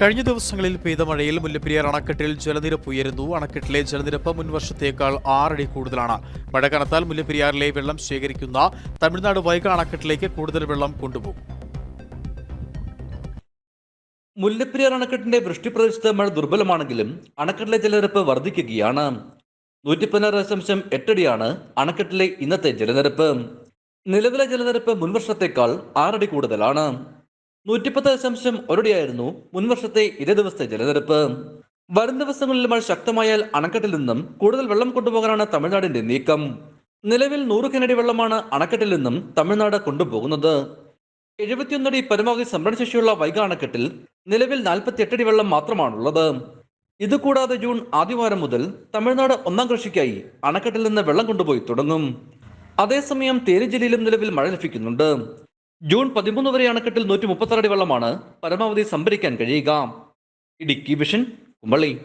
കഴിഞ്ഞ ദിവസങ്ങളിൽ പെയ്ത മഴയിൽ മുല്ലപ്പെരിയാർ അണക്കെട്ടിൽ ജലനിരപ്പ് ഉയരുന്നു. അണക്കെട്ടിലെ ജലനിരപ്പ് മുൻവർഷത്തേക്കാൾ ആറടി കൂടുതലാണ്. മഴ കനത്താൽ മുല്ലപ്പെരിയാറിലെ വെള്ളം ശേഖരിക്കുന്ന തമിഴ്നാട് വൈഗ അണക്കെട്ടിലേക്ക് കൂടുതൽ വെള്ളം കൊണ്ടുപോകും. മുല്ലപ്പെരിയാർ അണക്കെട്ടിന്റെ വൃഷ്ടിപ്രദേശത്ത് മഴ ദുർബലമാണെങ്കിലും അണക്കെട്ടിലെ ജലനിരപ്പ് വർദ്ധിക്കുകയാണ്. നൂറ്റി പതിനാറ് ദശാംശം എട്ടടിയാണ് അണക്കെട്ടിലെ ഇന്നത്തെ ജലനിരപ്പ്. നിലവിലെ ജലനിരപ്പ് മുൻവർഷത്തേക്കാൾ ആറടി കൂടുതലാണ്. നൂറ്റിപ്പത്ത് ദശാംശം ഒരടിയായിരുന്നു മുൻവർഷത്തെ ഇതേ ദിവസത്തെ ജലനിരപ്പ്. വരും ദിവസങ്ങളിൽ മഴ ശക്തമായാൽ അണക്കെട്ടിൽ നിന്നും കൂടുതൽ വെള്ളം കൊണ്ടുപോകാനാണ് തമിഴ്നാടിന്റെ നീക്കം. നിലവിൽ നൂറ് കിനടി വെള്ളമാണ് അണക്കെട്ടിൽ നിന്നും തമിഴ്നാട് കൊണ്ടുപോകുന്നത്. എഴുപത്തിയൊന്നടി പരമാവധി സംഭരണശേഷിയുള്ള വൈഗ അണക്കെട്ടിൽ നിലവിൽ നാൽപ്പത്തിയെട്ടടി വെള്ളം മാത്രമാണുള്ളത്. ഇതുകൂടാതെ ജൂൺ ആദ്യവാരം മുതൽ തമിഴ്നാട് ഒന്നാം കൃഷിക്കായി അണക്കെട്ടിൽ നിന്ന് വെള്ളം കൊണ്ടുപോയി തുടങ്ങും. അതേസമയം തേനി ജില്ലയിലും നിലവിൽ മഴ ലഭിക്കുന്നുണ്ട്. ജൂൺ പതിമൂന്ന് വരെ അണക്കെട്ടിൽ നൂറ്റി മുപ്പത്തി അടി വെള്ളമാണ് പരമാവധി സംഭരിക്കാൻ കഴിയുക. ഇടുക്കി വിഷൻ കുമ്പളി.